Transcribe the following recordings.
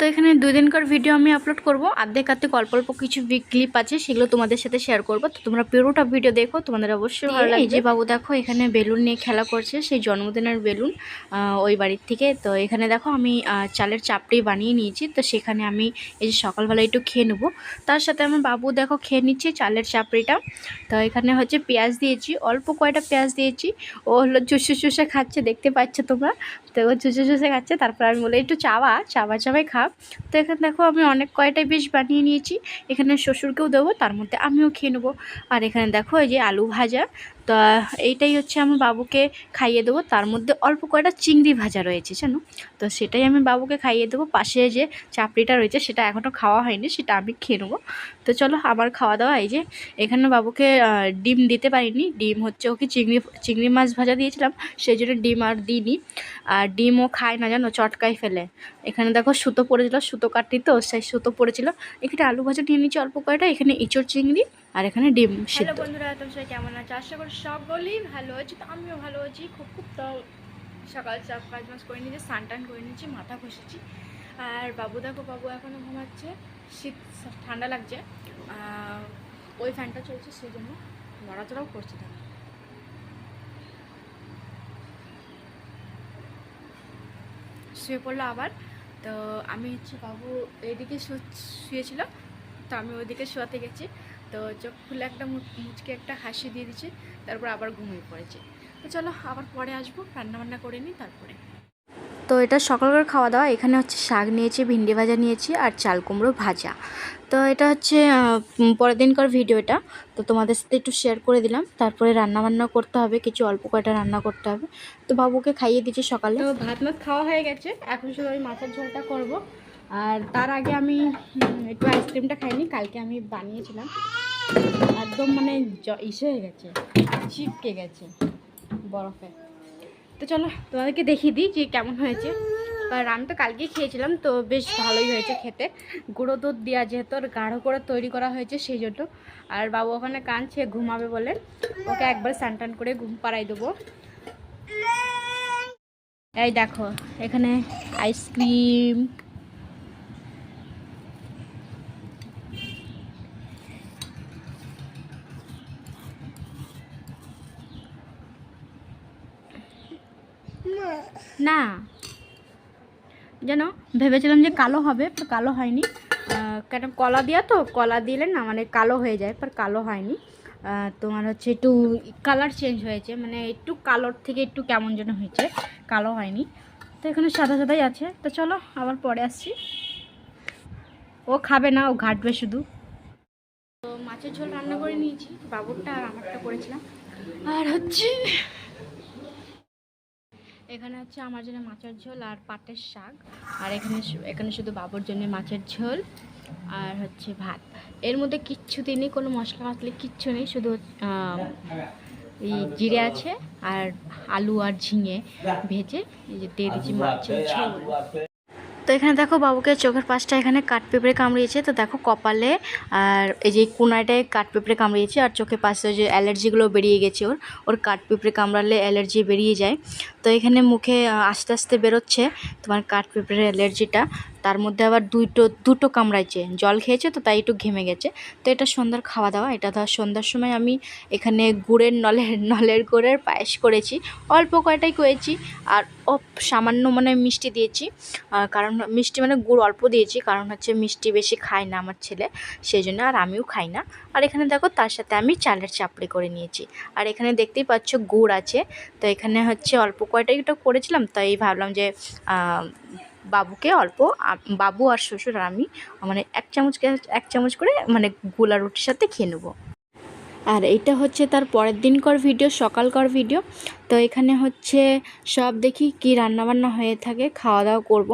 তো এখানে দুই দিনকার ভিডিও আমি আপলোড করব। আর্ধেক আর্ধেক অল্প অল্প কিছু ক্লিপ আছে সেগুলো তোমাদের সাথে শেয়ার করব। তো তোমরা পুরোটা ভিডিও দেখো তোমাদের অবশ্যই ভালো এই যে বাবু দেখো এখানে বেলুন নিয়ে খেলা করছে সেই জন্মদিনের বেলুন ওই বাড়ির থেকে। তো এখানে দেখো আমি চালের চাপড়ি বানিয়ে নিয়েছি তো সেখানে আমি এই যে সকালবেলা একটু খেয়ে নেব। তার সাথে আমার বাবু দেখো খেয়ে নিচ্ছে চালের চাপড়িটা। তো এখানে হচ্ছে পেঁয়াজ দিয়েছি অল্প কয়টা পেঁয়াজ দিয়েছি। ও হলো চুষে চুষে খাচ্ছে দেখতে পাচ্ছ তোমরা? তো ও চুষে চুষে খাচ্ছে তারপর আমি বলে একটু চাওয়া চাবা চাবাই খা তো এখানে দেখো আমি অনেক কয়টাই বেশ বানিয়ে নিয়েছি। এখানে শ্বশুরকেও দেবো, তার মধ্যে আমিও খেয়ে নেব। আর এখানে দেখো এই যে আলু ভাজা। তো এইটাই হচ্ছে আমি বাবুকে খাইয়ে দেবো। তার মধ্যে অল্প কয়টা চিংড়ি ভাজা রয়েছে, জানো? তো সেটাই আমি বাবুকে খাইয়ে দেবো। পাশে যে চাপড়িটা রয়েছে, সেটা এখনও খাওয়া হয়নি, সেটা আমি খেয়ে নেব। তো চলো আমার খাওয়া দাওয়া। এই যে এখানে বাবুকে ডিম দিতে পারিনি। ডিম হচ্ছে ওকে চিংড়ি চিংড়ি মাছ ভাজা দিয়েছিলাম। সেই জন্য ডিম আর দিইনি। আর ডিমও খায় না, জানো? চটকাই ফেলে। এখানে দেখো সুতো পড়েছিল সুতো কাটতি তো সেই সুতো পড়েছিল। এখানে আলু ভাজা নিয়ে নিচ্ছি অল্প কয়টা এখানে ইঁচড় চিংড়ি আর এখানে ডিম হ্যালো সিদ্ধ। বন্ধুরা তোমরা সবাই কেমন আছো? আশা করি সকলেই ভালো আছি। তো আমিও ভালো আছি। খুব খুব তো সকাল চাপ কাজ মাস করে নিয়েছি স্নান টান করে নিয়েছি মাথা ঘষেছি। আর বাবু দেখো বাবু এখনও ঘুমাচ্ছে। শীত ঠান্ডা লাগছে। ওই ফ্যানটা চলছে সেই জন্য নড়াচড়াও করছে দেখো। শুয়ে পড়ল আবার। তো আমি হচ্ছে বাবু এদিকে শুয়েছিল, তো আমি ওইদিকে শোয়াতে গেছি। তো চোখ খুলে একটা মুচকে একটা হাসি দিয়ে দিচ্ছে তারপর আবার ঘুমিয়ে পড়েছে। তো চলো আবার পরে আসব, রান্নাবান্না করে নিই, তারপরে। তো এটা সকালকার খাওয়া দাওয়া। এখানে হচ্ছে শাক নিয়েছি, ভিন্ডি ভাজা নিয়েছি আর চাল কুমড়ো ভাজা। তো এটা হচ্ছে পরের দিনকার ভিডিও এটা। তো তোমাদের সাথে একটু শেয়ার করে দিলাম। তারপরে রান্না বান্না করতে হবে, কিছু অল্প কয়টা রান্না করতে হবে। তো বাবুকে খাইয়ে দিচ্ছি সকালে। তো ভাত মাত খাওয়া হয়ে গেছে। এখন শুধু আমি মাছের ঝোলটা করব। আর তার আগে আমি একটু আইসক্রিমটা খাইনি, কালকে আমি বানিয়েছিলাম। একদম মানে ইসে হয়ে গেছে চিপকে গেছে বরফে। তো চলো, তোমাদেরকে দেখিয়ে দিই যে কেমন হয়েছে। আর আমি তো কালকেই খেয়েছিলাম, তো বেশ ভালোই হয়েছে খেতে। গুঁড়ো দুধ দেওয়া যেহেতু আর গাঢ় করে তৈরি করা হয়েছে সেই জন্য আর বাবু ওখানে কাঁদছে, ঘুমাবে বলে। ওকে একবার স্নান টান করে ঘুম পাড়াই দেবো। এই দেখো, এখানে আইসক্রিম না জানো ভেবেছিলাম যে কালো হবে ਪਰ কালো হয়নি আহ, কেন কলা দেওয়া তো কলা দিলে না মানে কালো হয়ে যায় पर কালো হয়নি আহ, তোমার হচ্ছে একটু কালার চেঞ্জ হয়েছে মানে একটু কালোর থেকে একটু কেমন যেন হয়েছে কালো হয়নি তো এখানে সাদা সাদাই আছে তো চলো আবার পরে আসছি ও খাবে না ও ঘাটবে শুধু তো মাছের ঝোল রান্না করে নিয়েছি বাবুরটা আর আমারটা করেছিলাম আর হচ্ছে এখানে হচ্ছে আমার জন্য মাছের ঝোল আর পাটের শাক। আর এখানে এখানে শুধু বাবুর জন্য মাছের ঝোল আর হচ্ছে ভাত। এর মধ্যে কিচ্ছু দিনই কোনো মশলা মশলা কিচ্ছু নেই, শুধু এই জিরে আছে আর আলু আর ঝিঙে ভেজে, এই যে দিয়ে দিচ্ছি মাছের ঝোল। তো এখানে দেখো বাবুকে চোখের পাশটা এখানে কাঠ পেঁপড়ে কামড়িয়েছে। তো দেখো কপালে আর এই যে কোনাটায় কাঠ পেঁপড়ে কামড়িয়েছে আর চোখের পাশে যে অ্যালার্জিগুলো বেরিয়ে গেছে ওর। ওর কাঠ পেঁপড়ে কামড়ালে অ্যালার্জি বেরিয়ে যায়। তো এখানে মুখে আস্তে আস্তে বেরোচ্ছে তোমার কাঠ পেঁপড়ের অ্যালার্জিটা। তার মধ্যে আবার দুটো দুটো কামড়াইছে। জল খেয়েছে তো তাই একটু ঘেমে গেছে। তো এটা সন্ধ্যার খাওয়া দাওয়া এটা ধর সন্ধ্যার সময় আমি এখানে গুড়ের নলের নলের গুড়ের পায়েস করেছি। অল্প কয়টাই করেছি আর ও সামান্য মানে মিষ্টি দিয়েছি। কারণ মিষ্টি মানে গুড় অল্প দিয়েছি। কারণ হচ্ছে মিষ্টি বেশি খায় না আমার ছেলে। সেই জন্য আর আমিও খাই না। আর এখানে দেখো তার সাথে আমি চালের চাপড়ি করে নিয়েছি। আর এখানে দেখতেই পাচ্ছ গুড় আছে। তো এখানে হচ্ছে অল্প কয়টাই করেছিলাম। তাই ভাবলাম যে বাবুকে অল্প বাবু আর শ্বশুর আর আমি মানে এক চামচ এক চামচ করে মানে গোলা রুটির সাথে খেয়ে নেব। আর এটা হচ্ছে তার পরের দিনকার ভিডিও সকালকার ভিডিও। তো এখানে হচ্ছে সব দেখি কি রান্নাবান্না হয়ে থাকে, খাওয়া দাওয়া করব।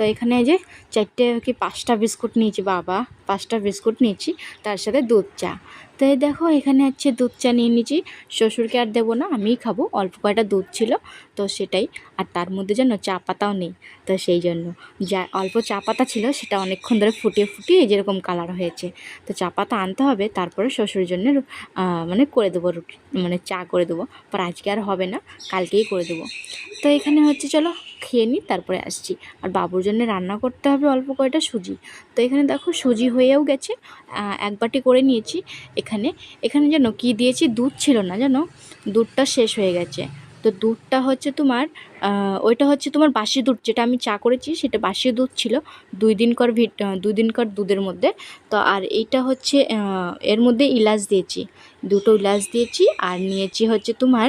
তো এখানে যে চারটে কি পাঁচটা বিস্কুট নিয়েছি, বাবা, পাঁচটা বিস্কুট নিয়েছি, তার সাথে দুধ চা। তো এই দেখো, এখানে হচ্ছে দুধ চা নিয়ে নিয়েছি। শ্বশুরকে আর দেবো না, আমিই খাব, অল্প কয়টা দুধ ছিল, তো সেটাই। আর তার মধ্যে যেন চা পাতাও নেই, তো সেই জন্য। যা অল্প চা পাতা ছিল, সেটা অনেকক্ষণ ধরে ফুটিয়ে ফুটিয়ে যেরকম কালার হয়েছে। তো চা পাতা আনতে হবে, তারপরে শ্বশুরের জন্য মানে করে দেবো রুটি মানে চা করে দেবো। পর আজকে আর হবে না, কালকেই করে দেবো। তো এখানে হচ্ছে, চলো খেয়ে নিই, তারপরে আসছি। আর বাবুর জন্য রান্না করতে হবে অল্প কয়টা সুজি। তো এখানে দেখো সুজি হয়েও গেছে এক বাটি করে নিয়েছি। এখানে এখানে যেন কি দিয়েছি, দুধ ছিল না যেন দুধটা শেষ হয়ে গেছে। তো দুধটা হচ্ছে তোমার ওইটা হচ্ছে তোমার বাসি দুধ, যেটা আমি চা করেছি সেটা বাসি দুধ ছিল, দুই দিনকর ভিট দুই দিনকর দুধের মধ্যে। তো আর এইটা হচ্ছে এর মধ্যে ইলাচ দিয়েছি, দুটো ইলাচ দিয়েছি আর নিয়েছি হচ্ছে তোমার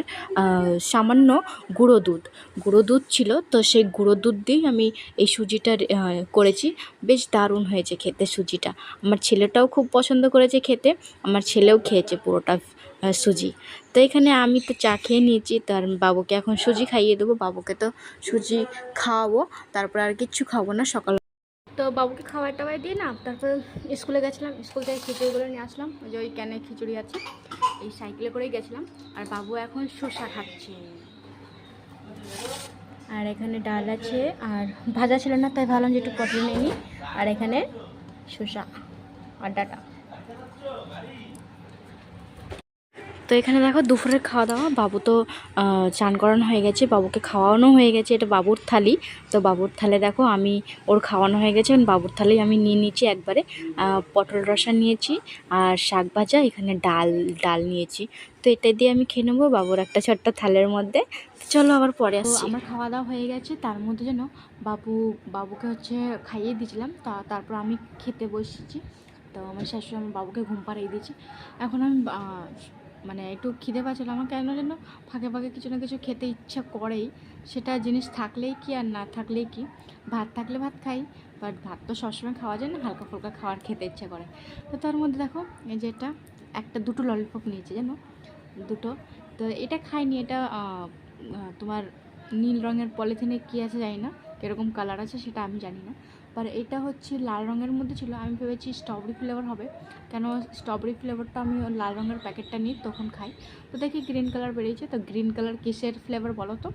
সামান্য গুঁড়ো দুধ। গুঁড়ো দুধ ছিল, তো সেই গুঁড়ো দুধ দিয়েই আমি এই সুজিটা করেছি। বেশ দারুণ হয়েছে খেতে সুজিটা। আমার ছেলেটাও খুব পছন্দ করেছে খেতে, আমার ছেলেও খেয়েছে পুরোটা। সুজি। তো এখানে আমি তো চা খেয়ে নিয়েছি, তার বাবুকে এখন সুজি খাইয়ে দেবো, বাবুকে তো সুজি খাওয়াবো, তারপর আর কিচ্ছু খাব না, সকাল তো বাবুকে খাবার টাবার দিয়ে না, তারপর স্কুলে গেছিলাম, স্কুল থেকে খিচুড়িগুলো নিয়ে আসলাম যে ওই ক্যানে খিচুড়ি আছে, এই সাইকেলে করেই গেছিলাম, আর বাবু এখন শসা খাচ্ছে। আর এখানে ডাল আছে, আর ভাজা ছিল না, তাই ভাবলাম যে একটু পটল নিয়ে নিই, আর এখানে শসা আর ডাটা। তো এখানে দেখো দুপুরের খাওয়া দাওয়া বাবু তো চান করানো হয়ে গেছে বাবুকে খাওয়ানো হয়ে গেছে। এটা বাবুর থালি। তো বাবুর থালে দেখো আমি ওর খাওয়ানো হয়ে গেছে। বাবুর থালি আমি নিয়ে নিয়েছি একবারে। পটল রসা নিয়েছি আর শাক ভাজা এখানে ডাল ডাল নিয়েছি। তো এটা দিয়ে আমি খেয়ে নেব বাবুর একটা ছোট্ট থালের মধ্যে। চলো আবার পরে আসছি আমার খাওয়া দাওয়া হয়ে গেছে। তার মধ্যে যেন বাবু বাবুকে হচ্ছে খাইয়ে দিয়েছিলাম। তা তারপর আমি খেতে বসেছি। তো আমার শাশুড়ি আমার বাবুকে ঘুম পাড়িয়ে দিয়েছি। এখন আমি মানে একটু খিদে পাচ্ছিল। আমার কেন যেন ফাঁকে ফাঁকে কিছু না কিছু খেতে ইচ্ছা করেই। সেটা জিনিস থাকলেই কি আর না থাকলেই কি? ভাত থাকলে ভাত খাই বাট ভাত তো সবসময় খাওয়া যায় না, হালকা ফুলকা খাওয়ার খেতে ইচ্ছা করে। তো তার মধ্যে দেখো, এই যে এটা, একটা দুটো ললিপপ নিয়েছে, জানো? দুটো। তো এটা খাইনি, এটা তোমার নীল রঙের পলিথিনে কী আছে জানি না? কীরকম কালার আছে সেটা আমি জানি না। আর এটা হচ্ছে লাল রঙের মধ্যে ছিল। আমি ভেবেছি স্ট্রবেরি ফ্লেভার হবে। কেন স্ট্রবেরি ফ্লেভারটা আমি লাল রঙের প্যাকেটটা নিই তখন খাই। তো দেখি গ্রিন কালার বেরিয়েছে। তো গ্রিন কালার কিসের ফ্লেভার বলো তো?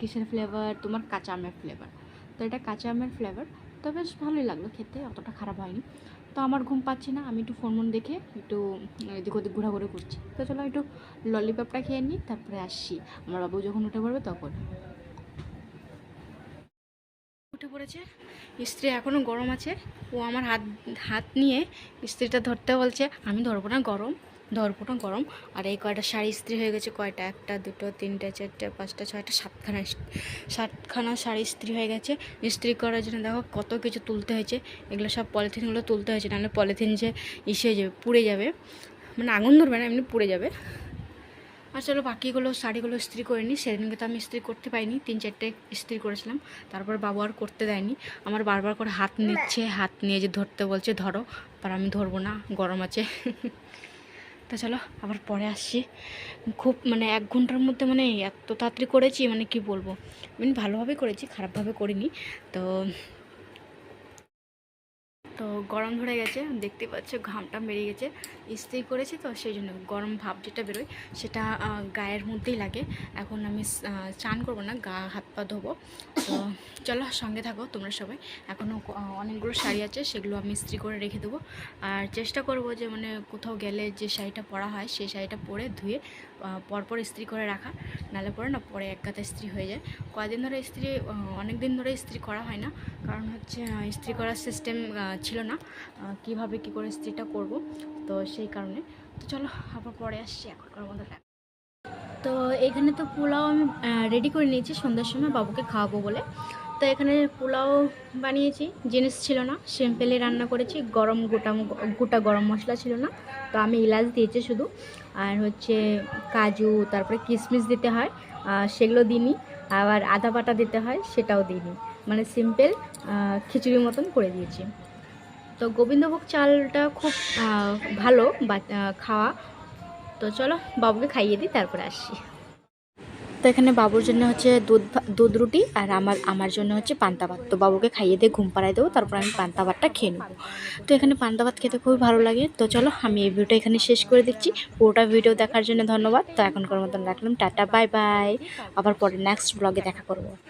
কিসের ফ্লেভার তোমার কাঁচা আমের ফ্লেভার তো এটা কাঁচা আমের ফ্লেভার তো বেশ ভালোই লাগল খেতে, অতটা খারাপ হয়নি। তো আমার ঘুম পাচ্ছি না। আমি একটু ফোন মন দেখে একটু এদিক ওদিক ঘোরাঘুরি করছি। তো চলো একটু ললিপপটা খেয়ে নিই, তারপরে আসছি। আমার বাবু যখন উঠে পড়বে তখন। উঠে পড়েছে স্ত্রী এখনও গরম আছে। ও আমার হাত হাত নিয়ে স্ত্রীটা ধরতে বলছে, আমি ধরবো না, গরম, ধরবো না, গরম। আর এই কয়টা শাড়ি ইস্ত্রি হয়ে গেছে, কয়টা? একটা, দুটো, তিনটে, চারটে, পাঁচটা, ছয়টা, সাতখানা সাতখানা শাড়ি ইস্ত্রি হয়ে গেছে। ইস্ত্রি করার জন্য দেখো কত কিছু তুলতে হয়েছে। এগুলো সব পলিথিনগুলো তুলতে হয়েছে নাহলে পলিথিন যে ইসে যাবে, পুড়ে যাবে। মানে আগুন ধরবে না, এমনি পুড়ে যাবে। আর চলো বাকিগুলো শাড়িগুলো ইস্ত্রি করে নিই। সেদিনকে তো আমি ইস্ত্রি করতে পারিনি তিন চারটে ইস্ত্রি করেছিলাম। তারপর বাবু আর করতে দেয়নি। আমার বারবার করে হাত নিচ্ছে হাত নিয়ে যে ধরতে বলছে ধরো। আর আমি ধরবো না গরম আছে। তা চলো আবার পরে আসছি। খুব মানে এক ঘণ্টার মধ্যে মানে এত তাড়াতাড়ি করেছি মানে কি বলব? আমি ভালোভাবে করেছি খারাপভাবে করিনি। তো তো গরম ধরে গেছে, দেখতে পাচ্ছ ঘামটা বেরিয়ে গেছে। ইস্ত্রি করেছি তো, সেই জন্য গরম ভাব যেটা বেরোয়, সেটা গায়ের মধ্যেই লাগে। এখন আমি চান করব না, গা হাত পা ধোবো। তো চলো সঙ্গে থাকো তোমরা সবাই। এখনও অনেকগুলো শাড়ি আছে, সেগুলো আমি ইস্ত্রি করে রেখে দেবো। আর চেষ্টা করব যে মানে কোথাও গেলে যে শাড়িটা পরা হয়, সেই শাড়িটা পরে ধুয়ে পরপর ইস্ত্রি করে রাখা। নালে পরে না পরে এক গাদা ইস্ত্রি হয়ে যায়। কয়েকদিন ধরে ইস্ত্রি অনেক দিন ধরে ইস্ত্রি করা হয় না। কারণ হচ্ছে ইস্ত্রি করার সিস্টেম ছিল না কীভাবে কি করে ইস্ত্রিটা করব, তো সেই কারণে। তো চলো, আবার পরে আসছি এখনকার মতো। তো এখানে তো পোলাও আমি রেডি করে নিয়েছি, সন্ধ্যার সময় বাবুকে খাওয়াবো বলে। তো এখানে পোলাও বানিয়েছি, জিনিস ছিল না, সিম্পলি রান্না করেছি, গরম গোটা গোটা গরম মশলা ছিল না, তো আমি ইলাচ দিয়েছি শুধু। আর হচ্ছে কাজু, তারপরে কিশমিশ দিতে হয় সেগুলো দিইনি, আবার আদা বাটা দিতে হয়, সেটাও দিইনি। মানে সিম্পল খিচুড়ির মতন করে দিয়েছি। তো গোবিন্দভোগ চালটা খুব ভালো খাওয়া। তো চলো বাবুকে খাইয়ে দিই, তারপরে আসছি। তো এখানে বাবুর জন্য হচ্ছে দুধ দুধ রুটি আর আমার আমার জন্য হচ্ছে পান্তা ভাত। তো বাবুকে খাইয়ে দিয়ে ঘুম পাড়াই দেবো, তারপর আমি পান্তা ভাতটা খেয়ে নেব। তো এখানে পান্তা ভাত খেতে খুবই ভালো লাগে। তো চলো আমি এই ভিডিওটা এখানে শেষ করে দিচ্ছি। পুরোটা ভিডিও দেখার জন্য ধন্যবাদ। তো এখনকার মতন রাখলাম। Tata, bye bye. আবার পরে নেক্সট ব্লগে দেখা করব।